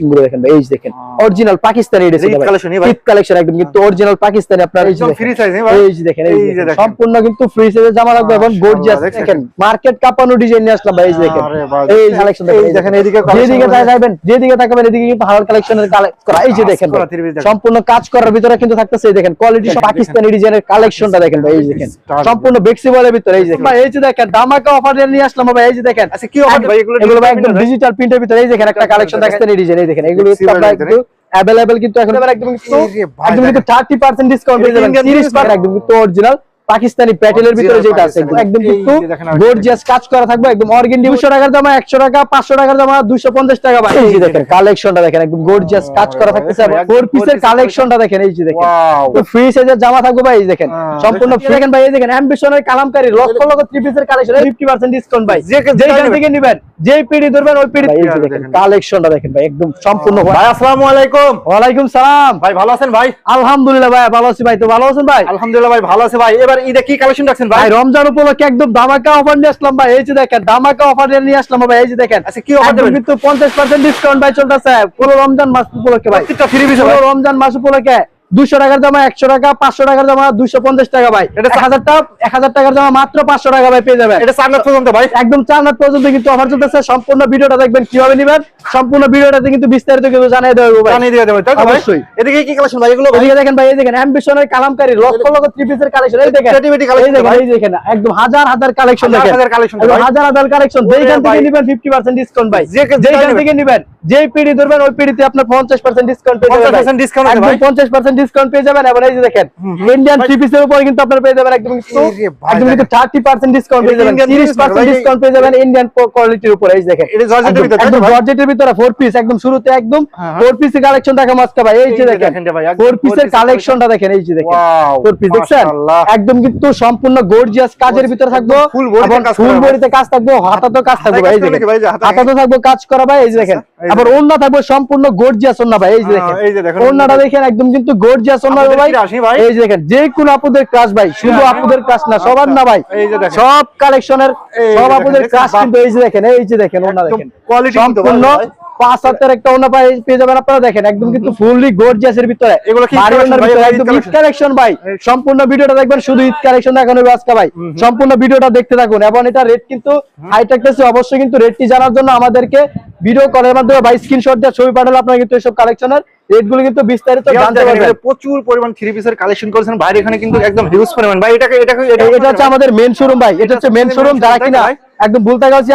গুলো দেখেন ভাই, এই দেখেন অরিজিনাল পাকিস্তানি এটা ছিল ঈদ ভাই। collection একদম কিন্তু অরিজিনাল পাকিস্তানি আপনার এই দেখেন। size, হ্যাঁ ভাই? এই দেখেন এই দেখেন। দেখেন। সম্পূর্ণ কিন্তু ফ্রি সাইজের জামা মাশাআল্লাহ, গর্জিয়াস দেখেন মার্কেট কাপানো ডিজাইন নিয়ে আসলাম ভাই এই দেখেন এই? কালেকশন এই দেখেন, যেদিকে রয়েছে। তাকাবেন যেদিকে তাকাবেন এদিকে কিন্তু হালাল কালেকশনের করা এই যে কাজ দেখেন দেখেন। সম্পূর্ণ কাজ করার ভিতরে কিন্তু থাকতেছে এই দেখেন কোয়ালিটি দেখেন, পাকিস্তানি ডিজাইনের কালেকশনটা দেখেন ভাই এই দেখেন সম্পূর্ণ বেক্সিবলের ভিতরে এই যে দেখেন ভাই এই যে দেখেন দামাকা অফার নিয়ে আসলাম ভাই এই যে দেখেন আচ্ছা, কি offer ভাই? এগুলো এগুলো ভাই একদম ডিজিটাল প্রিন্টের ভিতরে এই দেখেন একটা কালেকশন পাকিস্তানি ডিজাইন এই দেখেন এগুলো অ্যাভেলেবেল কিন্তু এখন একদম কিন্তু একদম কিন্তু থার্টি পার্সেন্ট ডিসকাউন্ট পেয়ে যাবেন Indian তিরিশ জিনিস পার্সেন্ট ভাই। একদম কিন্তু অরিজিনাল পাকিস্তানি প্যাটেলের ভিতরে যেটা আছে একদম কিন্তু যে গর্জিয়াস কাজ করা থাকবে একদম অর্গেন্ডি দুশো টাকার দাম একশো টাকা পাঁচশো টাকার দাম দুশো পঞ্চাশ টাকা ভাই। এই যে দেখেন। কালেকশনটা দেখেন একদম গর্জিয়াস কাজ করা থাকতেছে। একদম ফোর পিসের কালেকশনটা দেখেন এই যে দেখেন. তো ফ্রি সাইজের জামা থাকবে ভাই এই দেখেন। হ্যাঁ, সম্পূর্ণ free দেখেন ভাই এই দেখেন অ্যাম্বিশনের কালামকারী লক্ষ লক্ষ থ্রি পিসের কালেকশন ফিফটি পার্সেন্ট ডিসকাউন্ট ভাই। যে যেখান থেকে নিবেন যেই পিডি ধরবেন ওই পিডি ভাই, দেখেন। কালেকশনটা দেখেন ভাই একদম সম্পূর্ণ ভাই আসসালামু আলাইকুম। ওয়ালাইকুম সালাম। ভাই ভালো আছেন ভাই? আলহামদুলিল্লাহ ভাই ভালো আছি ভাই তো ভালো আছেন ভাই? আলহামদুলিল্লাহ ভাই ভালো আছে ভাই এবার ঈদে কি কালেকশন রাখছেন ভাই? রমজান উপলক্ষে একদম ধামাকা অফার নিয়ে আসলাম ভাই। এই যে দেখেন ধামাকা অফার নিয়ে আসলাম ভাই এই যে দেখেন। আচ্ছা, কি অফার দেবেন? কিন্তু পঞ্চাশ পার্সেন্ট ডিসকাউন্ট ভাই চলতেছে। পুরো রমজান মাস উপলক্ষে ভাই। প্রত্যেকটা ফ্রি বিষয় পুরো রমজান মাস উপলক্ষে দুশো টাকার জামা একশো টাকা পাঁচশো টাকার জামা দুশো পঞ্চাশ টাকা ভাই। এটা এক হাজার টাকা এক হাজার টাকার জামা মাত্র পাঁচশো টাকা ভাই পেয়ে যাবেন। এটা চার লাখ পর্যন্ত ভাই। একদম চার পর্যন্ত কিন্তু অফার চলতেছে। সম্পূর্ণ ভিডিওটা দেখবেন কীভাবে নিবেন সম্পূর্ণ ভিডিওটাতে কিন্তু বিস্তারিত কিন্তু জানিয়ে দিয়ে অবশ্যই। এদিকে কি কালেকশন ভাই? এগুলো এদিকে দেখেন ভাই এই দেখেন অ্যাম্বিশনের কালামকারী লক্ষ লক্ষ থ্রি পিসের কালেকশন এই দেখেন। এই দেখেন এই দেখেন একদম হাজার হাজার কালেকশন হাজার দেখেন। হাজার collection হাজার হাজার কালেকশন থেকে ভাই। নেবেন 50% ডিসকাউন্ট ভাই। থেকে নেবেন যেই পিডি ধরবেন ওই পিডিতে আপনার 50% ডিসকাউন্ট পেয়ে যাবেন 50% discount ভাই। 50% ডিসকাউন্ট পেয়ে যাবেন এবার এই যে দেখেন ইন্ডিয়ান থ্রি পিসের উপর কিন্তু আপনারা পেয়ে যাবেন একদম একদম কিন্তু 30% ডিসকাউন্ট পেয়ে যাবেন Indian piece ভাই, 30% ডিসকাউন্ট পেয়ে যাবেন ইন্ডিয়ান কোয়ালিটির উপর এই দেখেন এটা জর্জেটের একদম- ভিতরে, একদম জর্জেটের ভিতরে ফোর পিস একদম শুরুতে একদম হ্যাঁ। ফোর পিসের কালেকশন দেখা মাস্কা ভাই এই যে দেখেন ফোর পিসের কালেকশনটা দেখেন এই যে দেখেন ফোর পিস দেখছেন একদম কিন্তু সম্পূর্ণ গর্জিয়াস কাজের ভিতরে থাকব ফুল। বডিতে কাজ থাকব হাতাতেও কাজ থাকবে ভাই এই কাজ যে করলে কি ভাই যে হাতে- হাতাতে থাকব কাজ করা ভাই এই যে দেখেন আবার। ওন্না থাকবে সম্পূর্ণ গর্জিয়াস ওন্না ভাই হ্যাঁ, এই যে দেখেন। ওন্নাটা দেখেন একদম কিন্তু গর্জিয়াস ওন্না ভাই। এই যে দেখেন যে কোন আপুদের ক্রাশ ভাই শুধু হ্যাঁ, আপুদের ক্রাশ না সবার না ভাই। এই যে দেখেন। সব কালেকশনের সব আপুদের ক্রাশ কিন্তু এই যে দেখেন এই যে দেখেন ওন্না দেখেন। quality সম্পূর্ণ ভাই। পাঁচ হাতের একটা ওন্না পাই পেয়ে যাবেন আপনারা দেখেন একদম কিন্তু ফুললি গর্জিয়াস এর ভিতরে। এগুলো কি ঈদ একদম কালেকশন ভাই। সম্পূর্ণ ভিডিওটা দেখবেন শুধু ঈদ কালেকশন দেখানো হবে আজকে ভাই। সম্পূর্ণ ভিডিওটা দেখতে থাকুন এবং এটা রেট কিন্তু হাই থাকতেছে অবশ্যই কিন্তু রেটটি জানার জন্য আমাদেরকে ভিডিও কলের মাধ্যমে ভাই স্ক্রিনশট দিয়ে ছবি পাঠালে আপনারা কিন্তু এসব কালেকশনের রেটগুলো কিন্তু বিস্তারিত জানতে পারবেন। প্রচুর পরিমাণ থ্রি পিসের কালেকশন করেছেন। ভাই এখানে কিন্তু একদম হিউজ পরিমাণ। ভাই এটাকে এটাকে এটা হচ্ছে আমাদের মেন শোরুম ভাই। এটা হচ্ছে মেন শোরুম যারা কিনা একদম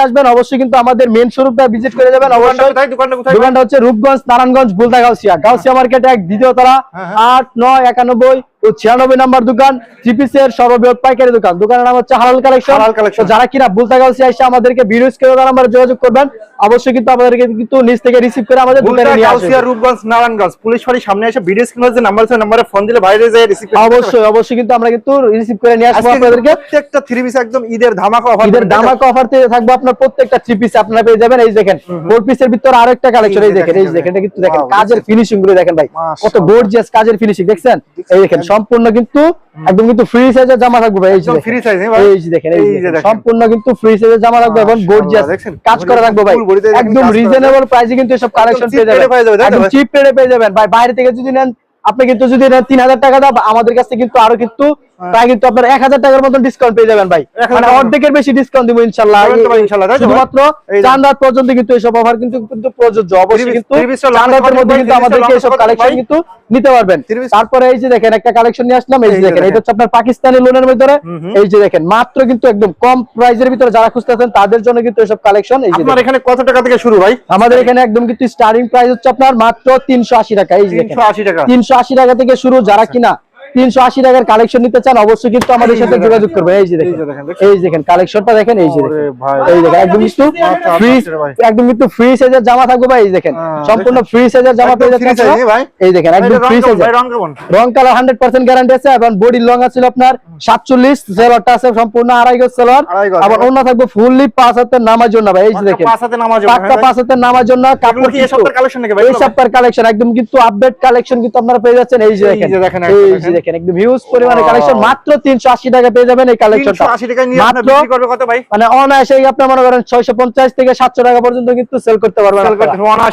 আসবেন অবশ্যই কিন্তু আমাদের মেন শোরুমটা ভিজিট করে যাবেন। অবশ্যই দোকানটা কোথায়? দোকানটা হচ্ছে রূপগঞ্জ নারায়ণগঞ্জ বুলতা গাউসিয়া গাউসিয়া মার্কেট এক দ্বিতীয় তলা হ্যাঁ, আট নয় একানব্বই। ছিয়ানব্বই নাম্বার দোকান জিপিসের সর্ববৃহৎ পাইকারি দোকান। দোকানের নাম হচ্ছে হালাল কালেকশন। হালাল। যারা কিনা বুলতা এসে আমাদেরকে ভিডিও স্ক্রিনে নাম্বার যোগাযোগ করবেন। অবশ্যই কিন্তু আমাদেরকে কিন্তু নিচ থেকে রিসিভ করে আমাদের দোকানে গাউসিয়া, রূপগঞ্জ নারায়ণগঞ্জ পুলিশ ফাঁড়ির সামনে এসে ভিডিও স্ক্রিনের যে নাম্বার আছে নাম্বারে ফোন দিলে বাইরে যায় রিসিভ অবশ্যই অবশ্যই কিন্তু আমরা কিন্তু রিসিভ করে নিয়ে আসব আপনাদেরকে। প্রত্যেকটা থ্রি পিস একদম ঈদের ধামাকা অফার ঈদের দামাকা অফার থাকবে আপনার প্রত্যেকটা থ্রি পিস আপনারা পেয়ে যাবেন। এই দেখেন ফোর পিসের ভিতরে আরও একটা কালেকশন এই দেখেন এই দেখেন এটা কিন্তু দেখেন কাজের ফিনিশিংগুলো দেখেন ভাই। কত গর্জিয়াস কাজের ফিনিশিং দেখছেন? এই দেখেন সম্পূর্ণ কিন্তু একদম কিন্তু ফ্রি সাইজের জামা থাকবে ভাই হ্যাঁ ভাই? এই যে দেখেন এই যে। সম্পূর্ণ কিন্তু ফ্রি সাইজের জামা থাকবে এবং গর্জিয়াস কাজ করে রাখব ভাই। একদম রিজনেবল প্রাইসে কিন্তু এসব কালেকশন পেয়ে যাবেন। চিপ রেটে পেয়ে যাবেন। ভাই বাইরে থেকে যদি নেন আপনি কিন্তু যদি তিন হাজার টাকা দাম আমাদের কাছে কিন্তু আরও কিন্তু প্রায় কিন্তু আপনার এক হাজার টাকার মতন ডিসকাউন্ট পেয়ে যাবেন ভাই। মানে অর্ধেকের বেশি ডিসকাউন্ট দিব ইনশাল্লাহ? শুধুমাত্র রাত পর্যন্ত কিন্তু এসব অফার কিন্তু কিন্তু প্রযোজ্য। অবশ্যই কিন্তু রাতের মধ্যে কিন্তু আমাদেরকে কত কালেকশন কিন্তু নিতে পারবেন। তারপরে এই যে দেখেন একটা কালেকশন নিয়ে আসলাম এই যে দেখেন। এটা হচ্ছে আপনার পাকিস্তানি লোনের ভিতরে। এই যে দেখেন মাত্র কিন্তু একদম কম প্রাইসের ভিতরে যারা খুঁজতেছেন তাদের জন্য কিন্তু এইসব কালেকশন এই যে আপনার এখানে কত টাকা থেকে শুরু ভাই? আমাদের এখানে একদম কিন্তু স্টার্টিং প্রাইস হচ্ছে আপনার মাত্র তিনশো আশি টাকা এই যে দেখেন। 380 টাকা। তিনশো আশি টাকা থেকে শুরু যারা কিনা তিনশো আশি টাকার কালেকশন নিতে চান অবশ্যই কিন্তু আমাদের সাথে যোগাযোগ করবেন। এই যে দেখেন? এই দেখেন কালেকশনটা দেখেন এই যে। এই দেখেন একদম কিন্তু আচ্ছা, ফ্রি আচ্ছা, একদম কিন্তু ফ্রি সাইজের জামা থাকবে ভাই এই দেখেন। হ্যাঁ, সম্পূর্ণ ফ্রি সাইজের জামা পেয়ে যাচ্ছেন ভাই। এই দেখেন একদম ফ্রি সাইজের রং কালার হান্ড্রেড পার্সেন্ট গ্যারান্টি আছে এবং বডির লং আছে আপনার সাতচল্লিশ সেলরটা আছে সম্পূর্ণ আড়াই গজ সেলর আবার। অন্য থাকবে ফুললি পাঁচ হাতের নামার জন্য ভাই এই যে দেখেন। পাঁচ হাতের নামার জন্য কাপড় এই সপ্তাহের কালেকশন একদম কিন্তু আপডেট কালেকশন কিন্তু আপনারা পেয়ে যাচ্ছেন এই যে এই দেখেন। যে দেখেন, এই যে দেখেন। একদম হিউজ পরিমাণে কালেকশন মাত্র টাকা পেয়ে যাবেন এই কালেকশনটা 380 টাকায় নিয়ে আপনারা বিক্রি করবে কত ভাই? মানে অনায়াসে আপনি মনে করেন ছয়শো পঞ্চাশ থেকে সাতশো টাকা পর্যন্ত কিন্তু সেল করতে পারবেন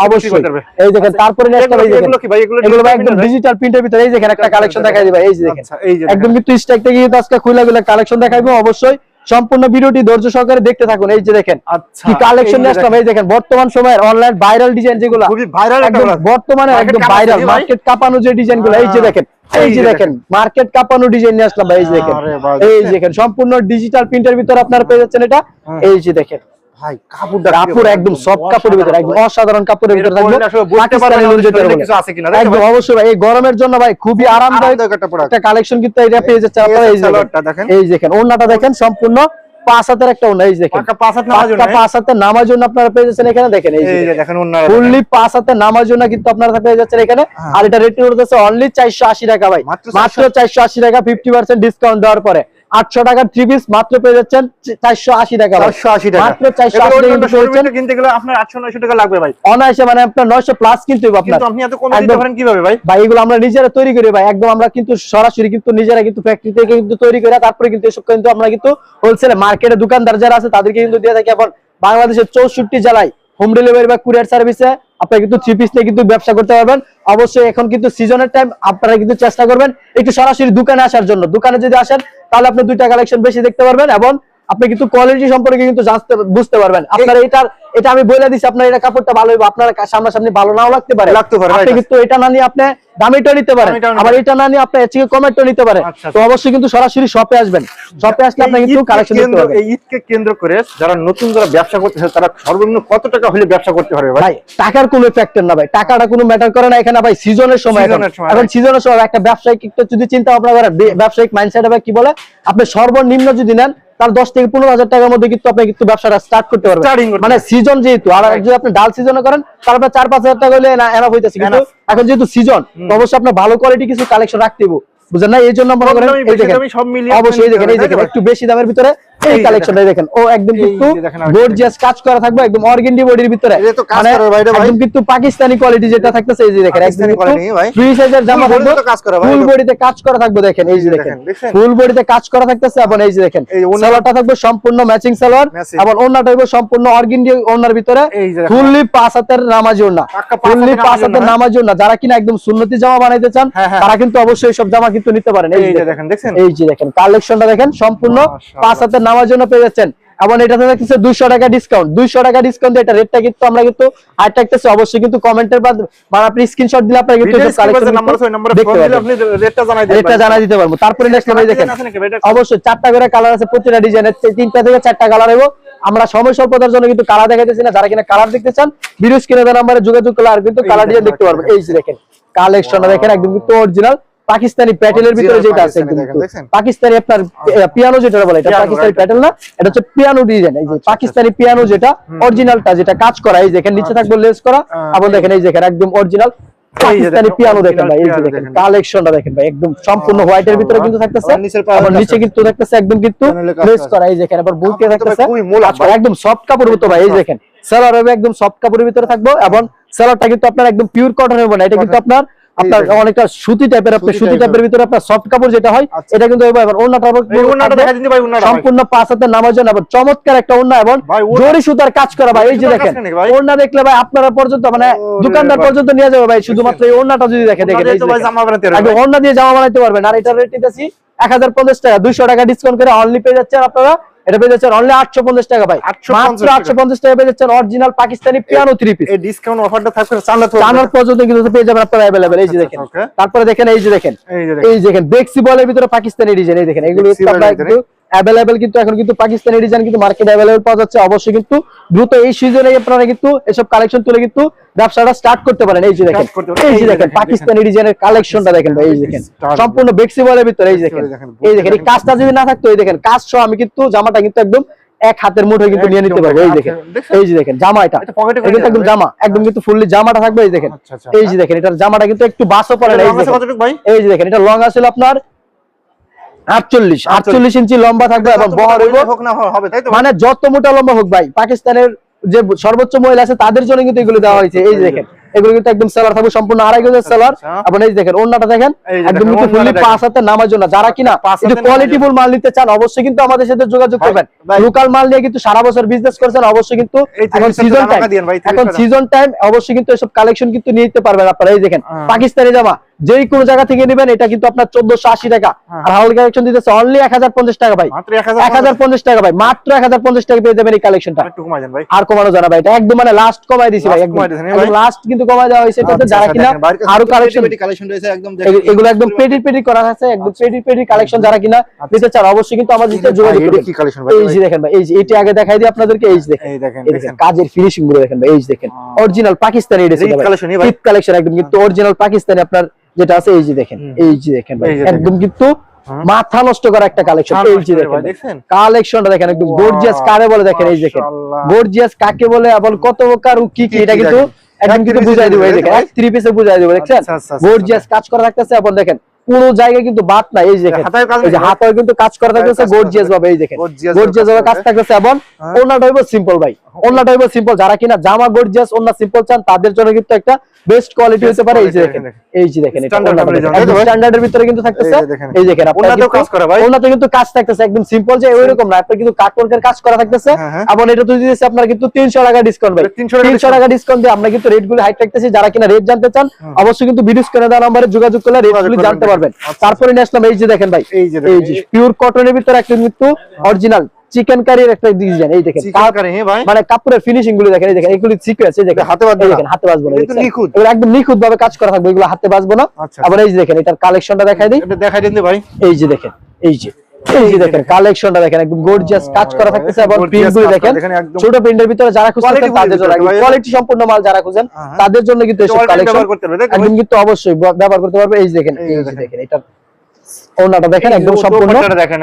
অবশ্যই। এই দেখেন আচ্ছা, তারপরে next এগুলো দেখেন এগুলো কি ভাই? এগুলো এগুলো ভাই digital একদম ডিজিটাল প্রিন্টের ভিতরে এই দেখেন একটা কালেকশন দেখাই দিবা দেখেন আচ্ছা, এই যে দেখেন। একদম কিন্তু স্ট্যাক থেকে আজকে খুলে গেলে কালেকশন দেখাইবো অবশ্যই। সম্পূর্ণ ভিডিওটি ধৈর্য সহকারে দেখতে থাকুন এই যে দেখেন আচ্ছা, কি কালেকশন নিয়ে আসলাম এই দেখেন। বর্তমান সময়ের অনলাইন ভাইরাল ডিজাইন যেগুলো খুবই ভাইরাল একদম বর্তমানে একদম ভাইরাল মার্কেট কাঁপানো যে ডিজাইনগুলো এই যে। দেখেন এই যে দেখেন মার্কেট কাঁপানো ডিজাইন নিয়ে আসলাম ভাই এই যে দেখেন। এই যে দেখেন। সম্পূর্ণ ডিজিটাল প্রিন্টের ভিতর আপনারা পেয়ে যাচ্ছেন এটা হ্যাঁ। এই যে দেখেন। ভাই কাপড়টা কাপড় একদম সফট কাপড়ের ভিতরে একদম অসাধারণ। কাপড়ের ভিতরে। থাকবে আসলে বুঝতে পারবেন পাকিস্তানি আমাদের যেটা শরীরে বলে। কিছু আছে কিনা, একদম অবশ্যই ভাই এই গরমের জন্য ভাই খুবই আরামদায়ক আরামদায়ক একটা কালেকশন কিন্তু এটা পেয়ে যাচ্ছে আপনারা এই দেখেন। দেখেন। এই দেখেন ওন্নাটা দেখেন সম্পূর্ণ পাঁচ হাতের একটা ওন্না এই দেখেন। পাঁচ হাত নামার জন্য, পাক্কা পাঁচ হাতের নামার জন্য আপনারা পেয়ে যাচ্ছেন এখানে দেখেন এই যে এই যে দেখেন। ফুললি পাঁচ হাতে নামার জন্য কিন্তু আপনারা পেয়ে যাচ্ছেন এখানে। হ্যাঁ। আর এটা রেট করতেছে অনলি চারশো আশি টাকা ভাই। মাত্র মাত্র চারশো আশি। টাকা ফিফটি পার্সেন্ট ডিসকাউন্ট দেওয়ার পরে। আটশো টাকার থ্রি পিস মাত্র পেয়ে যাচ্ছেন চারশো আশি টাকা ভাই। 480 টাকা। মাত্র চারশো আশি কিন্তু গেলে আপনার 800 900 টাকা লাগবে ভাই। অনায়াসে মানে আপনার নয়শো প্লাস কিন্তু আপনার। আপনি এত কমে দিতে পারেন কীভাবে ভাই? ভাই এগুলো আমরা নিজেরা তৈরি করি ভাই। একদম আমরা কিন্তু সরাসরি কিন্তু নিজেরা কিন্তু ফ্যাক্টরি থেকে কিন্তু তৈরি করি তারপরে কিন্তু এসব কিন্তু আমরা কিন্তু হোলসেলে মার্কেটে দোকানদার যারা আছে তাদেরকে কিন্তু দিয়ে থাকি। এখন বাংলাদেশের চৌষট্টি জেলায় হোম ডেলিভারি বা কুরিয়ার সার্ভিসে আপনারা কিন্তু থ্রি পিস নিয়ে কিন্তু ব্যবসা করতে পারবেন। অবশ্যই এখন কিন্তু সিজনের টাইম আপনারা কিন্তু চেষ্টা করবেন একটু সরাসরি দোকানে আসার জন্য। দোকানে যদি আসেন তাহলে আপনি দুইটা কালেকশন বেশি দেখতে পারবেন এবং আপনি কিন্তু কোয়ালিটি সম্পর্কে কিন্তু জানতে বুঝতে পারবেন। আপনার এটার এটা আমি বলে দিচ্ছি আপনার এটা কাপড়টা ভালো হবে আপনার সামনাসামনি ভালো নাও লাগতে পারে। লাগতে পারে, আপনি কিন্তু এটা না নিয়ে আপনি দামিটা নিতে পারেন আবার এটা না নিয়ে আপনি এর থেকে কমেন্টও নিতে পারেন। আচ্ছা, তো অবশ্যই কিন্তু সরাসরি শপে আসবেন। শপে আসলে আপনি কিন্তু কালেকশন দেখতে পারবেন এই ঈদকে কেন্দ্র করে যারা নতুন যারা ব্যবসা করতে চায় তারা সর্বনিম্ন কত টাকা হলে ব্যবসা করতে পারবে ভাই? টাকার কোনো ফ্যাক্টর না ভাই। টাকাটা কোনো ম্যাটার করে না এখানে ভাই সিজনের সময় এখন। সিজনের সময় একটা ব্যবসায়িক একটু যদি চিন্তা ভাবনা করেন ব্যবসায়িক মাইন্ডসেট হবে কি বলে? আপনি সর্বনিম্ন যদি নেন তার দশ থেকে পনেরো হাজার টাকার মধ্যে কিন্তু আপনি কিন্তু ব্যবসাটা স্টার্ট করতে পারবেন। মানে সিজন যেহেতু আর যদি আপনি ডাল সিজনে করেন তাহলে আপনার চার পাঁচ হাজার টাকা হলে এনাফ হইতেছে। কিন্তু এখন যেহেতু সিজন অবশ্যই আপনার ভালো কোয়ালিটি কিছু কালেকশন রাখতে বুঝলেন না? এই জন্য মনে করেন অবশ্যই দেখেন এই দেখেন একটু বেশি দামের ভিতরে এই কালেকশনটা দেখেন ও একদম কিন্তু। গর্জিয়াস কাজ করা থাকবে একদম অর্গেন্ডি বডির ভিতরে মানে। একদম কিন্তু পাকিস্তানি কোয়ালিটি যেটা থাকতেছে এই যে দেখেন একদম। ফ্রি সাইজের জামা থাকবে ফুল। বডিতে কাজ করা থাকবে দেখেন এই যে দেখেন ফুল বডিতে কাজ করা থাকতেছে এবং এই যে দেখেন সালোয়ারটা থাকবে সম্পূর্ণ ম্যাচিং সালোয়ার। এবং ওড়নাটা থাকবে সম্পূর্ণ অর্গেন্ডি ওড়নার ভিতরে। ফুললি পাঁচ হাতের নামাজি পাক্কা ফুললি হাতের পাঁচ নামাজি হাতের নামাজি ওড়না যারা কিনা একদম সুন্নতি জামা বানাইতে চান হ্যাঁ, হ্যাঁ। তারা কিন্তু অবশ্যই সব জামা কিন্তু নিতে পারেন এই যে দেখেন এই যে দেখেন কালেকশনটা দেখেন সম্পূর্ণ। পাঁচ হাতের নামার জন্য পেয়ে যাচ্ছেন। এবং এটাতে দেখতেছে দুইশো টাকা ডিসকাউন্ট দুইশো টাকা ডিসকাউন্ট এটা রেটটা কিন্তু আমরা কিন্তু আর থাকতেছে। অবশ্যই কিন্তু কমেন্টের বা বা আপনি স্ক্রিনশট দিলে আপনারা কিন্তু রেটটা জানাই জানা দিতে পারব। তারপরে নেক্সট দেখেন? অবশ্যই চারটা করে কালার আছে প্রতিটা ডিজাইনের তিনটা থেকে চারটা কালার হইব। আমরা সময় স্বল্পতার জন্য কিন্তু কালার দেখাইতেছি না। যারা কিনা কালার দেখতে চান ভিডিও স্ক্রিনে দেওয়া নাম্বারে যোগাযোগ করলে আর কিন্তু কালার ডিজাইন দেখতে পারবেন। এই যে দেখেন কালেকশনটা দেখেন একদম কিন্তু অরিজিনাল পাকিস্তানি প্যাটেলের ভিতরে যেটা আছে পাকিস্তানি আপনার পিয়ানো যেটা বলে এটা পাকিস্তানি প্যাটেল না এটা হচ্ছে পিয়ানো ডিজাইন এই যে পাকিস্তানি পিয়ানো যেটা অরিজিনালটা যেটা কাজ করা এই দেখেন নিচে থাকবে লেস করা এবং দেখেন এই একদম অরিজিনাল যে পাকিস্তানি পিয়ানো দেখেন ভাই এই যে দেখেন দেখেন। কালেকশনটা দেখেন ভাই একদম সম্পূর্ণ হোয়াইটের ভিতরে কিন্তু থাকতেছে আবার আবার নিচে। কিন্তু থাকতেছে একদম কিন্তু Panel এ কাজ লেস করা। করা এই দেখেন আবার বুকে থাকতেছে একদম সফট কাপড়ের মতো ভাই এই যে দেখেন। সেলার হবে একদম সফট কাপড়ের ভিতরে থাকব এবং কিন্তু আপনার একদম পিওর কটন হবে না এটা কিন্তু আপনার আপনার অনেকটা সুতি টাইপের আপনি সুতি টাইপের ভিতরে আপনার সফট কাপড় যেটা হয় আচ্ছা। এটা কিন্তু এবার ওন্নাটা। দেখা। সম্পূর্ণ পাঁচ নামার জন্য চমৎকার একটা ওন্না এবং জরি সুতার কাজ করা ভাই এই যে দেখেন ওন্না দেখলে ভাই আপনারা পর্যন্ত মানে দোকানদার পর্যন্ত নিয়ে যাবে ভাই শুধুমাত্র এই ওন্নাটা যদি দেখে দেখেন ওড়না দিয়ে। জামা। ওন্না দিয়ে বানাইতে পারবেন আর এটার রেট দিতেছি এক হাজার পঞ্চাশ টাকা দুইশো টাকা ডিসকাউন্ট করে অনলি পেয়ে যাচ্ছেন আপনারা এটা পেয়ে যাচ্ছেন অনলি আটশো পঞ্চাশ টাকা ভাই। 850 মাত্র টাকা। আটশো পঞ্চাশ টাকা পেয়ে যাচ্ছেন original Pakistani piano three piece এই ডিসকাউন্ট অফারটা থাকবে চাঁদা তো জানার পর্যন্ত কিন্তু পেয়ে যাবেন আপনারা অ্যাভেলেবেল এই যে দেখেন। তারপরে দেখেন এই যে দেখেন। এই যে দেখেন। বেক্সি বলের ভিতরে পাকিস্তানি ডিজাইন এই দেখেন। এগুলো আপনারা ভিতরে? অ্যাভেলেবেল কিন্তু এখন কিন্তু পাকিস্তানি ডিজাইন কিন্তু মার্কেট অ্যাভেলেবেল পাওয়া যাচ্ছে। অবশ্যই কিন্তু দ্রুত এই সিজনে আপনারা কিন্তু এসব কালেকশন তুলে কিন্তু ব্যবসাটা স্টার্ট করতে পারেন। এই যে দেখেন। এই যে দেখেন পাকিস্তানি ডিজাইনের কালেকশনটা দেখেন ভাই এই যে দেখেন। সম্পূর্ণ বেক্সি বলের ভিতরে এই যে দেখেন। এই দেখেন, এই কাজটা যদি না থাকতো এই দেখেন কাজ সহ আমি কিন্তু জামাটা কিন্তু একদম এক হাতের মুঠোয় কিন্তু নিয়ে নিতে পারব। এই দেখেন এই যে দেখেন জামা এটা। এটা একদম জামা একদম কিন্তু ফুললি জামাটা থাকবে এই দেখেন। আচ্ছা, আচ্ছা। এই যে দেখেন এটার জামাটা কিন্তু একটু বাসও পড়ে না এই যে দেখেন। এই যে দেখেন এটা লং আছে আপনার আটচল্লিশ আটচল্লিশ। ইঞ্চি লম্বা থাকবে এবং বহর হোক না হবে তাই তো? মানে যত মোটা লম্বা হোক ভাই পাকিস্তানের যে সর্বোচ্চ মহিলা আছে তাদের জন্য কিন্তু এগুলো দেওয়া হয়েছে। এই দেখেন এগুলো কিন্তু একদম সেলার থাকবে সম্পূর্ণ আড়াই গজের সেলার আচ্ছা। আপনি এই দেখেন ওন্নাটা দেখেন একদম দেখেন, কিন্তু ফুললি পাঁচ হাতে নামার জন্য। যারা কিনা কোয়ালিটি ফুল মাল নিতে চান অবশ্যই কিন্তু আমাদের সাথে যোগাযোগ করবেন। লোকাল মাল নিয়ে কিন্তু সারা বছর বিজনেস করছেন অবশ্যই কিন্তু এখন সিজন টাইম দিয়েন ভাই, 30 এখন সিজন টাইম অবশ্যই কিন্তু এসব কালেকশন কিন্তু নিতে পারবেন আপনারা এই দেখেন। হ্যাঁ। পাকিস্তানি জামা যেই কোনো জায়গা থেকে নেবেন এটা কিন্তু আপনার চোদ্দশো আশি টাকা। হ্যাঁ। আর হাউল কালেকশন দিতেছে অনলি এক হাজার পঞ্চাশ টাকা ভাই। এক হাজার পঞ্চাশ। টাকা ভাই মাত্র এক হাজার পঞ্চাশ টাকা পেয়ে যাবেন এই কালেকশনটা আর কমানো যাবে ভাই এটা একদম মানে লাস্ট কমাই দিছি ভাই একদম? লাস্ট কিন্তু কমাই দেওয়া হয়েছে আচ্ছা, যারা আচ্ছা, কিনা আরও কালেকশন এগুলো একদম করা আছে একদম কালেকশন যারা কিনা নিতে চান অবশ্যই কিন্তু আমাদের সাথে যোগাযোগ করবেন? এই যে দেখেন ভাই এই যে এটা আগে দেখাই দিই আপনাদেরকে এই যে দেখেন। কাজের ফিনিশিংগুলো দেখেন ভাই এই যে দেখেন। অরিজিনাল পাকিস্তানি এটা? কালেকশন একদম কিন্তু অরিজিনাল পাকিস্তানি আপনার যেটা আছে এই যে দেখেন এই যে দেখেন। একদম কিন্তু মাথা নষ্ট করা একটা কালেকশন এই যে দেখেন। কালেকশনটা দেখেন একদম গর্জিয়াস কারে বলে দেখেন এই দেখেন। গর্জিয়াস কাকে বলে আবার কত প্রকার কি কি এটা কিন্তু? একদম কিন্তু বুঝাই দিবে এই দেখেন এক থ্রি পিসে বুঝাই দিব দেখছেন? আচ্ছা, আচ্ছা, আচ্ছা, গর্জিয়াস কাজ করা রাখতেছে এবং দেখেন কোন জায়গায় কিন্তু বাদ নাই এই দেখেন। হাতায় কিন্তু কাজ করা থাকতেছে গর্জিয়াস ভাবে এই দেখেন। গর্জিয়াস ভাবে কাজ থাকতেছে এবং হ্যাঁ। ওনাটা হইব সিম্পল ভাই। ওনাটা হইব সিম্পল যারা কিনা জামা গর্জিয়াস ওনা সিম্পল চান তাদের জন্য কিন্তু একটা বেস্ট কোয়ালিটি হতে পারে। এই যে দেখেন। এই যে দেখেন তাই? স্ট্যান্ডার্ডের ভিতরে কিন্তু থাকতেছে। এই দেখেন। দেখেন কিন্তু- কাজ করা ভাই? ওনাতে কিন্তু কাজ থাকতেছে একদম সিম্পল যে ওইরকম না। আপনার কিন্তু কাটওয়ার্কের কাজ করা থাকতেছে। হ্যাঁ, হ্যাঁ। এবং এটা তো দিতেছে আপনার কিন্তু 300 টাকা ডিসকাউন্ট ভাই। 300 টাকা ডিসকাউন্ট দিয়ে আমরা কিন্তু রেটগুলো হাইট রাখতেছি যারা কিনা রেট জানতে চান অবশ্যই কিন্তু ভিডিও স্ক্রিনে দেওয়া নম্বরে যোগাযোগ করলে রেট যোগাযোগগুলো করবেন, জানতে পারবেন। আচ্ছা, তারপরে নিয়ে আসলাম এই যে দেখেন ভাই এই যে এই যে পিওর কটনের ভিতরে একটা কিন্তু অরিজিনাল চিকেন কারির একটা ডিজাইন এই দেখেন হ্যাঁ ভাই? মানে কাপড়ের ফিনিশিংগুলো দেখেন এই দেখেন এগুলি সিকোয়েন্স এই দেখেন হাতে বাজবে দেখেন হাতে বাজবে না? নিখুঁত। এগুলো একদম নিখুঁত ভাবে কাজ করা থাকবে এগুলো হাতে বাজবে না আচ্ছা। আবার এই যে দেখেন এটার কালেকশনটা দেখাই দিই এটা দেখাই দিন ভাই এই যে দেখেন এই যে এই যে দেখেন কালেকশনটা দেখেন একদম গর্জিয়াস কাজ করা থাকতেছে এবং Gorgeous প্রিন্টগুলো কাজ করা দেখেন। দেখেন ছোট প্রিন্টের ভিতরে যারা খুঁজছেন তাদের জন্য কোয়ালিটি সম্পূর্ণ মাল যারা খুঁজেন হ্যাঁ, হ্যাঁ। তাদের জন্য কিন্তু এসব কালেকশন একদম কিন্তু অবশ্যই ব্যবহার করতে পারবে। এই দেখেন এই যে দেখেন। দেখেন এটা ওনাটা দেখেন একদম সম্পূর্ণ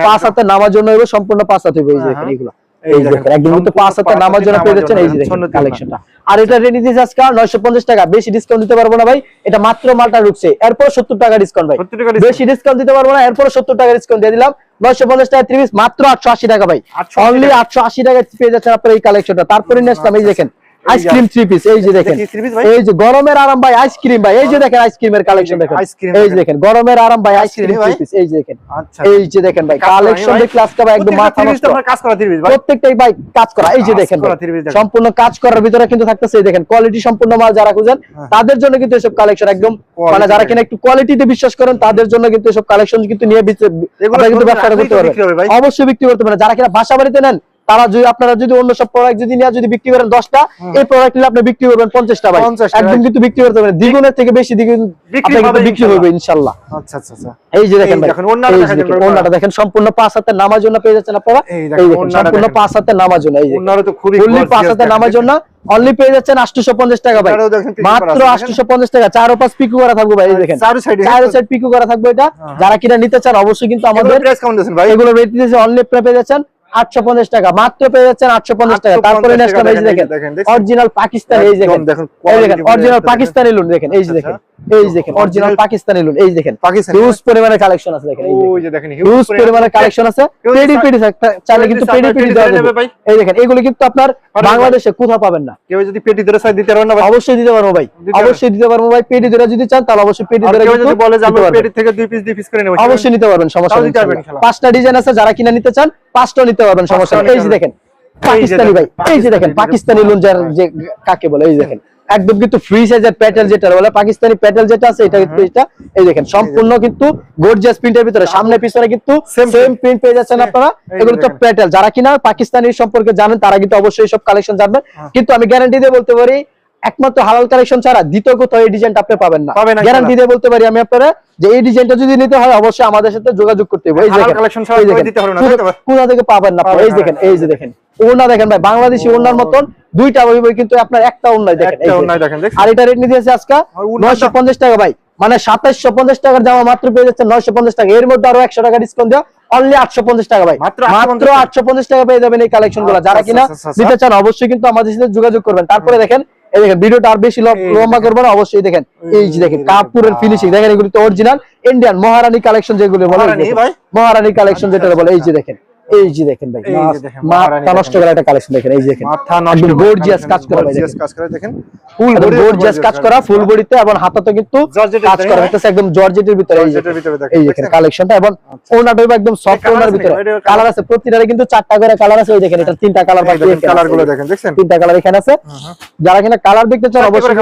পাঁচ হাতে নামার জন্য সম্পূর্ণ পাঁচ হাতে এই যে দেখেন। এগুলো এই এই দেখেন, দেখেন একদম কিন্তু পাঁচ হাতে নামার জন্য পেয়ে যাচ্ছেন। এই যে দেখেন কালেকশনটা আর এটা রেডি দিস আজকে নয়শো পঞ্চাশ টাকা। বেশি ডিসকাউন্ট দিতে পারব না ভাই। এটা মাত্র মালটা ঢুকছে। এরপর সত্তর টাকা ডিসকাউন্ট ভাই। 70 টাকা বেশি ডিসকাউন্ট দিতে পারব না এরপর সত্তর টাকা ডিসকাউন্ট দিয়ে দিলাম। নয়শো পঞ্চাশ টাকা ত্রিশ মাত্র আটশো আশি টাকা ভাই। 880 অনলি। আটশো আশি টাকা পেয়ে যাচ্ছেন আপনার এই কালেকশনটা তারপরে নেক্সট আমি এই দেখেন। আইসক্রিম থ্রি পিস এই যে দেখেন? এই যে গরমের আরাম ভাই আইসক্রিম ভাই এই যে দেখেন আইসক্রিমের কালেকশন দেখেন এই যে দেখেন। গরমের আরাম ভাই আইসক্রিম থ্রি পিস এই যে দেখেন আচ্ছা। এই যে দেখেন ভাই কালেকশন? দেখলে আজকে ভাই একদম মাথা নষ্ট কাজ করা three piece ভাই? প্রত্যেকটাই ভাই কাজ করা এই যে দেখেন। সম্পূর্ণ কাজ করার ভিতরে কিন্তু থাকতেছে এই দেখেন কোয়ালিটি সম্পূর্ণ মাল যারা খুঁজেন তাদের জন্য কিন্তু এসব কালেকশন একদম মানে যারা কিনা একটু কোয়ালিটিতে বিশ্বাস করেন তাদের জন্য কিন্তু এসব কালেকশন কিন্তু নিয়ে কিন্তু ব্যবসাটা করতে। পারবেন অবশ্যই বিক্রি করতে পারেন যারা কিনা বাসা বাড়িতে নেন তারা যদি আপনারা যদি অন্য সব প্রোডাক্ট যদি নিয়ে যদি বিক্রি করেন দশটা এই প্রোডাক্ট নিলে আপনি বিক্রি করবেন পঞ্চাশটা ভাই। একদম কিন্তু বিক্রি করতে পারেন। দ্বিগুণের থেকে বেশি দ্বিগুণ বিক্রি হবে ইনশাল্লাহ। আচ্ছা আচ্ছা আচ্ছা। এই যে দেখেন ভাই। দেখেন, সম্পূর্ণ পাঁচ হাতে নামার জন্য পেয়ে যাচ্ছেন আপনারা। এই দেখেন, সম্পূর্ণ পাঁচ হাতে নামার জন্য এই যে। তো খুবই পাঁচ হাতে নামার জন্য অনলি পেয়ে যাচ্ছেন আটশো পঞ্চাশ টাকা ভাই। এটারও দেখেন পিকু করা মাত্র আছে, আটশো পঞ্চাশ টাকা চার পাঁচ পিকু করা থাকবে ভাই দেখেন। চারো side এ, চার হ্যাঁ, সাইড পিকু করা থাকবে এটা। যারা কিনা নিতে চান অবশ্যই কিন্তু আমাদের? এগুলো রেট অনলি পেয়ে যাচ্ছেন আটশো পঞ্চাশ টাকা। মাত্র পেয়ে যাচ্ছেন আটশো পঞ্চাশ টাকা। 850 তারপরে ন্যাশনাল এই দেখেন? অরিজিনাল পাকিস্তান এই দেখেন। অরিজিনাল বলে পাকিস্তানি লোন দেখেন এই দেখেন। এই দেখেন অরিজিনাল পাকিস্তানি লোন এই দেখেন পাকিস্তানি হিউজ পরিমাণে কালেকশন আছে দেখেন এই যে দেখেন, হিউজ পরিমাণে কালেকশন আছে। পেডি পেডি চাইলে কিন্তু পেডি পেডি পেডি দেওয়া যাবে। ভাই। এই দেখেন এগুলো কিন্তু আপনার বাংলাদেশে কোথাও পাবেন না। কেউ যদি পেটি ধরে চাই দিতে পারবেন না অবশ্যই দিতে পারব ভাই। অবশ্যই দিতে পারব ভাই। পেডি ধরে যদি চান তাহলে অবশ্যই পেডি ধরে কেউ যদি বলে যে। পেটি থেকে দুই পিস দুই পিস করে নেব অবশ্যই নিতে পারবেন সমস্যা নেই। পাঁচটা ডিজাইন আছে যারা কিনা নিতে চান পাঁচটাও নিতে পারবেন সমস্যা নেই। এই যে দেখেন। পাকিস্তানি ভাই এই যে দেখেন পাকিস্তানি লোন যার যে কাকে বলে এই দেখেন। একদম কিন্তু ফ্রি সাইজের প্যাটেল যেটা বলে পাকিস্তানি প্যাটেল যেটা আছে এটা কিন্তু এটা এই দেখেন সম্পূর্ণ কিন্তু গর্জিয়াস প্রিন্টের ভিতরে। সামনে পিছনে কিন্তু সেম প্রিন্ট পেয়ে যাচ্ছেন আপনারা। এগুলো তো প্যাটেল যারা কিনা পাকিস্তানি সম্পর্কে জানেন তারা কিন্তু অবশ্যই সব কালেকশন জানবেন। হ্যাঁ। কিন্তু আমি গ্যারান্টি দিয়ে বলতে পারি একমাত্র হালাল কালেকশন ছাড়া দ্বিতীয় কোথাও এই ডিজাইনটা আপনি পাবেন না। গ্যারান্টি দিয়ে বলতে পারি আমি আপনারা যে এই ডিজাইনটা যদি নিতে হয় অবশ্যই আমাদের সাথে যোগাযোগ করতে হবে। এই দেখেন, কোথা- থেকে পাবেন না এই দেখেন এই যে দেখেন। ওড়না দেখেন ভাই বাংলাদেশি ওড়নার মতন দুইটা বই বই কিন্তু আপনার একটা ওড়নায় দেখেন একটা যে। ওড়নায় দেখেন, আর এটা রেট নিতেছে আজকে আর ওড়নাটা- নয়শো পঞ্চাশ টাকা ভাই মানে সাতাইশশো পঞ্চাশ টাকার জামা মাত্র পেয়ে যাচ্ছে নয়শো পঞ্চাশ টাকা। এর মধ্যে আরও একশো টাকা ডিসকাউন্ট দেওয়া অনলি আটশো পঞ্চাশ টাকা ভাই। মাত্র মাত্র 850 আটশো পঞ্চাশ টাকা পেয়ে যাবেন এই কালেকশনগুলো যারা আচ্ছা, কিনা আচ্ছা, আচ্ছা, নিতে চান অবশ্যই কিন্তু আমাদের সাথে যোগাযোগ করবেন। তারপরে দেখেন এই দেখেন ভিডিওটা আর বেশি লম্বা। করব না অবশ্যই দেখেন। এই যে দেখেন কাপুরের ফিনিশিং দেখেন এগুলো তো অরিজিনাল ইন্ডিয়ান মহারানী কালেকশন যেগুলো বলে এই মহারানী ভাই? মহারানী কালেকশন যেটা বলে এই যে দেখেন। এই যে দেখেন ভাই এই মাথা নষ্ট করা একটা কালেকশন দেখেন এই যে দেখেন। মাথা নষ্ট গর্জিয়াস কাজ করা গর্জিয়াস কাজ করা দেখেন? ফুল গর্জিয়াস কাজ করা ফুল বডিতে এবং হাতাতে কিন্তু কাজ করা হ্যাঁ? একদম জর্জেটের ভিতরে এই এই দেখেন কালেকশনটা এবং ওনাটা একদম সফট ওনার ভিতরে। কালার আছে প্রতিটারে কিন্তু চারটা করে কালার আছে ওই দেখেন এটা তিনটা কালার এই কালারগুলো দেখেন দেখছেন? তিনটা কালার এখানে আছে। যারা কিনা কালার দেখতে চান অবশ্যই?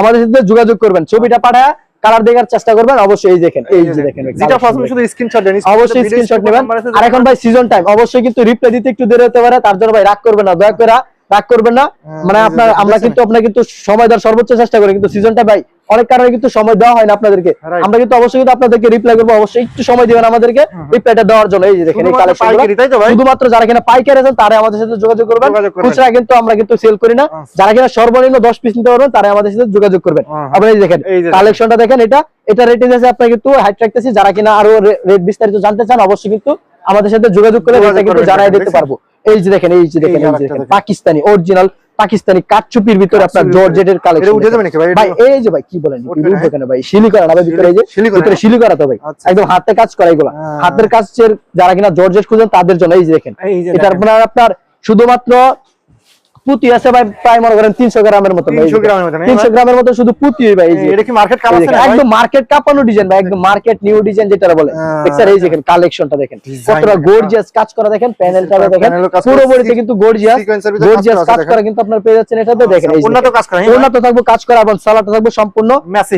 আমাদের সাথে যোগাযোগ করবেন। ছবিটা পাঠায় কালার দেখার চেষ্টা করবেন অবশ্যই এই দেখেন এই যে দেখেন যেটা দেখেন। শুধু স্ক্রিনশট দেন অবশ্যই স্ক্রিনশট নেবেন আর এখন ভাই সিজন টাইম অবশ্যই কিন্তু রিপ্লাই দিতে একটু দেরি হতে পারে তার জন্য ভাই রাগ করবেন না দয়া করে রাগ করবেন না। হ্যাঁ, মানে আপনার আমরা কিন্তু আপনার কিন্তু সময় দেওয়ার সর্বোচ্চ চেষ্টা করি কিন্তু সিজনটা ভাই অনেক কারণে কিন্তু সময় দেওয়া হয় না আপনাদেরকে। আমরা কিন্তু অবশ্যই কিন্তু আপনাদেরকে রিপ্লাই করব অবশ্যই একটু সময় দিবেন আমাদেরকে রিপ্লাইটা দেওয়ার জন্য। এই যে দেখেন এই শুধুমাত্র কালেকশন যারা কিনা পাইকারি আছেন তারা আমাদের সাথে যোগাযোগ করবেন। খুচরা কিন্তু আমরা কিন্তু সেল করি না। আচ্ছা। যারা কিনা সর্বনিম্ন 10 পিস নিতে পারবেন তারা আমাদের সাথে যোগাযোগ করবেন। হ্যাঁ। আপনি এই দেখেন। কালেকশনটা দেখেন। এটা এটা রেটে আছে আপনার কিন্তু হাইট রাখতেছি। যারা কিনা আরও রেট বিস্তারিত জানতে চান অবশ্যই কিন্তু আমাদের সাথে যোগাযোগ করে যোগাযোগ কিন্তু জানাই দিতে পারব। এই যে দেখেন এই যে দেখেন এই যে দেখেন। পাকিস্তানি অরিজিনাল পাকিস্তানি কাটচুপির ভিতরে আপনার জর্জেটের কালেকশন উঠে যাবে নাকি ভাই? ভাই এই যে ভাই কি বলেন কি উঠবে কেন ভাই? শিলি করা না ভাই ভিতরে এই যে শিলি করা, ভিতরে? শিলি করা তো ভাই। আচ্ছা, একদম হাতে কাজ করা এগুলা। হ্যাঁ। হাতের কাজের যারা কিনা জর্জেট খুঁজেন তাদের জন্য এই যে দেখেন। এটা আপনার আপনার শুধুমাত্র পুঁতি আছে ভাই প্রায় মনে করেন তিনশো গ্রামের মতো 300 গ্রামের মতো, তিনশো গ্রামের মতো শুধু পুঁতি ভাই? একদম মার্কেট কাঁপানো ডিজাইন ভাই একদম মার্কেট নিউ ডিজাইন যেটা বলে। হ্যাঁ। এই দেখেন কালেকশনটা দেখেন। কতটা। গর্জিয়াস কাজ করা দেখেন প্যানেলটা দেখেন। পুরো বডিতে কিন্তু গর্জিয়াস গর্জিয়াস কাজ করা কিন্তু আপনারা পেয়ে যাচ্ছেন এটাতে দেখেন উন্নত দেখেন। করা, হ্যাঁ। উন্নত থাকবে কাজ করা এবং সালাটা থাকবে সম্পূর্ণ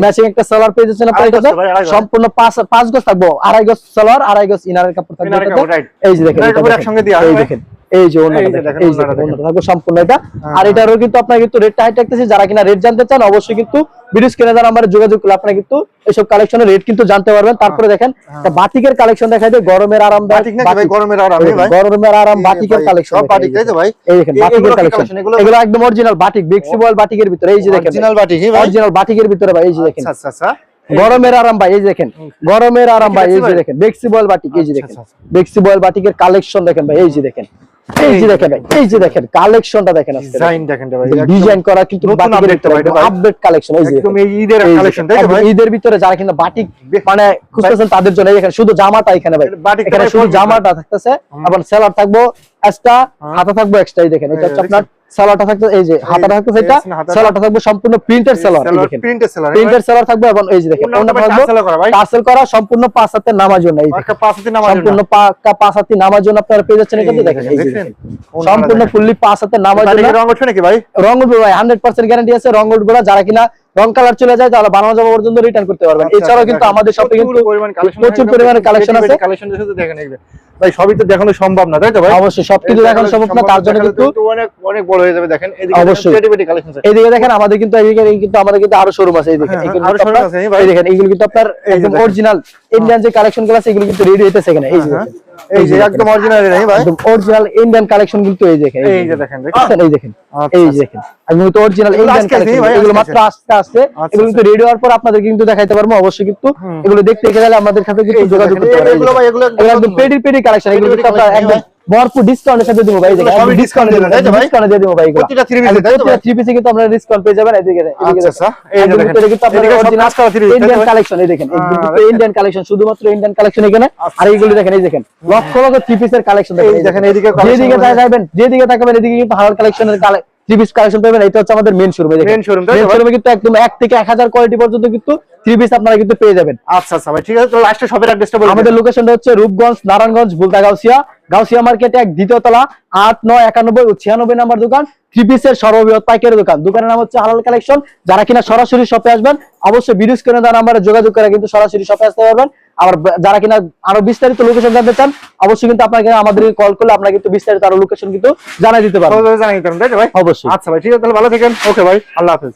ম্যাচিং একটা সালোয়ার পেয়ে যাচ্ছেন আপনারা এটাতে। সম্পূর্ণ পাঁচ পাঁচ গজ থাকব আড়াই গজ সালোয়ার আড়াই গজ ইনারের কাপড় থাকবে। এই যে দেখেন এই দেখেন। এই যে থাকবে সম্পূর্ণ এটা হ্যাঁ। আর এটারও কিন্তু আপনারা কিন্তু রেটটা হাইট রাখতেছি যারা কিনা রেট জানতে চান অবশ্যই কিন্তু ভিডিও স্ক্রিনে যারা আমার যোগাযোগ করলে আপনারা কিন্তু এইসব কালেকশনের রেট কিন্তু জানতে পারবেন তারপরে দেখেন বাটিকের কালেকশন দেখাই দেয় গরমের? গরমের আরাম, দেখেন, গরমের আরাম এই বাটিকের কালেকশন সব বাটিক, তাই তো ভাই? এই দেখেন বাটিকের কালেকশন এগুলো- একদম অরিজিনাল বাটিক বেক্সিবল বাটিকের ভিতরে এই যে দেখেন অরিজিনাল বাটিক, হ্যাঁ অরিজিনাল বাটিকের ভিতরে ভাই এই যে দেখেন আচ্ছা, আচ্ছা, আচ্ছা। গরমের আরাম ভাই এই যে দেখেন গরমের আরাম ভাই এই যে? দেখেন বেক্সিবল বাটিক এই যে আচ্ছা, দেখেন আচ্ছা, বেক্সিবল বাটিকের কালেকশন দেখেন ভাই এই যে দেখেন এই যে দেখেন ভাই এই যে দেখেন কালেকশনটা দেখেন ডিজাইন দেখেন ভাই, ডিজাইন করা কিন্তু। আপডেট কালেকশন এই যে একদম ঈদের কালেকশন, তাই ভাই? ঈদের ভিতরে যারা কিনা বাটিক মানে খুঁজতেছেন তাদের জন্য শুধু জামাটা এখানে ভাই। এখানে শুধু জামাটা থাকতেছে এবং সেলার থাকব এক্সট্রা হাতা থাকব এক্সট্রা এই দেখেন এটা হচ্ছে আপনার সেলারটা থাকবে এই যে হাতাটা থাকবে এটা এই সেলারটা থাকবে সম্পূর্ণ সেলার দেখেন। সেলার, হ্যাঁ থাকবে এবং এই যে দেখেন থাকবে করা সম্পূর্ণ পাঁচ হাতের নামার জন্য এই? পাঁচ হাতে নামার জন্য। সম্পূর্ণ পাকা পাঁচ হাতি নামার জন্য আপনারা পেয়ে যাচ্ছেন এই দেখেন এই যে সম্পূর্ণ ফুললি পাঁচ হাতে নামার জন্য। রং উঠবে নাকি ভাই? রং উঠবে ভাই হান্ড্রেড পার্সেন্ট গ্যারান্টি আছে রং উঠবে যারা কিনা রং কালার চলে যায় তাহলে বানানো যাবে পর্যন্ত রিটার্ন করতে পারবেন। আচ্ছা, এছাড়াও আচ্ছা, কিন্তু আমাদের শপে কিন্তু প্রচুর পরিমাণে কালেকশন আছে। collection দেখেন ভাই সবই তো দেখানো সম্ভব না তাই তো ভাই? অবশ্যই সবকিছু দেখানো সম্ভব না তার জন্য কিন্তু অনেক অনেক বড় হয়ে যাবে দেখেন। এদিকে অবশ্যই। পেটি আছে। এইদিকে দেখেন আমাদের কিন্তু এইদিকে কিন্তু আমাদের কিন্তু আরও শোরুম আছে এই দেখেন হ্যাঁ, আরও কিন্তু showroom আপনার- আছে, ভাই। দেখেন এইগুলো কিন্তু আপনার একদম অরিজিনাল ইন্ডিয়ান যে কালেকশনগুলো আছে এগুলো কিন্তু রেডি হইতেছে এখানে এই যে হ্যাঁ, দেখেন। এই যে একদম অরিজিনাল ভাই? একদম অরিজিনাল ইন্ডিয়ান কালেকশন কিন্তু এই দেখেন এই যে দেখেন দেখেন। এই দেখেন আচ্ছা, এই আচ্ছা। দেখেন। আমি তো অরিজিনাল ইন্ডিয়ান কালেকশন এগুলো মাত্র আজকে আসছে আচ্ছা, এগুলো কিন্তু রেডি হওয়ার পর আপনাদের কিন্তু দেখাইতে পারব অবশ্যই কিন্তু এগুলো দেখতে গেলে আমাদের সাথে কিন্তু যোগাযোগ করতে এগুলো ভাই, এগুলো একদম। পেডি পেডি কালেকশন এগুলো কিন্তু আপনার একদম ভরপুর ডিসকাউন্টের সাথে দিব ভাই সবই discount দিয়ে তাই তো ভাই? ডিসকাউন্ট দিয়ে দিব ভাই প্রতিটা 3 পিসে তাই তো ভাই? থ্রি পিসে কিন্তু আপনারা ডিসকাউন্ট পেয়ে যাবেন এদিকে আচ্ছা। আচ্ছা, এই দেখেন। এটা কিন্তু আপনারা ইন্ডিয়ান কালেকশন এই দেখেন ইন্ডিয়ান কালেকশন শুধুমাত্র ইন্ডিয়ান কালেকশন এখানে আর এইগুলো দেখেন এই দেখেন লক্ষ লক্ষ 3 পিসের কালেকশন দেখেন এই দেখেন, এদিকে যেদিকে। তাকাবেন এদিকে কিন্তু হাওয়ার কালেকশনের থ্রি পিস কালেকশন পাবেন এটা হচ্ছে আমাদের main showroom Main showroom, main শোরুমে কিন্তু একদম এক থেকে এক হাজার কোয়ালিটি পর্যন্ত কিন্তু থ্রি পিস আপনারা কিন্তু পেয়ে যাবেন। আচ্ছা আচ্ছা ভাই ঠিক আছে তো লাস্টে শপের অ্যাড্রেসটা বলুন আমাদের লোকেশনটা হচ্ছে রূপগঞ্জ নারায়ণগঞ্জ গাউসিয়া। গাউসিয়া মার্কেটে এক দ্বিতীয় তলা আট নয় একানব্বই ও ছিয়ানব্বই নাম্বার দোকান। থ্রি পিসের সর্ববৃহৎ পাইকারি দোকান। দোকানের নাম হচ্ছে হালাল কালেকশন যারা কিনা সরাসরি শপে আসবেন অবশ্যই ভিডিও স্ক্রিনে দেওয়া নাম্বারে যোগাযোগ করে কিন্তু সরাসরি শপে আসতে পারবেন। আবার যারা কিনা আরও বিস্তারিত লোকেশন জানতে চান অবশ্যই কিন্তু আপনাকে আমাদের কল করলে আপনাকে কিন্তু বিস্তারিত আরও লোকেশন কিন্তু জানাই দিতে পারব। জানাই জানাই পারেন তাই তো ভাই? অবশ্যই। আচ্ছা ভাই ঠিক আছে তাহলে ভালো থাকেন। ওকে ভাই আল্লাহ হাফেজ।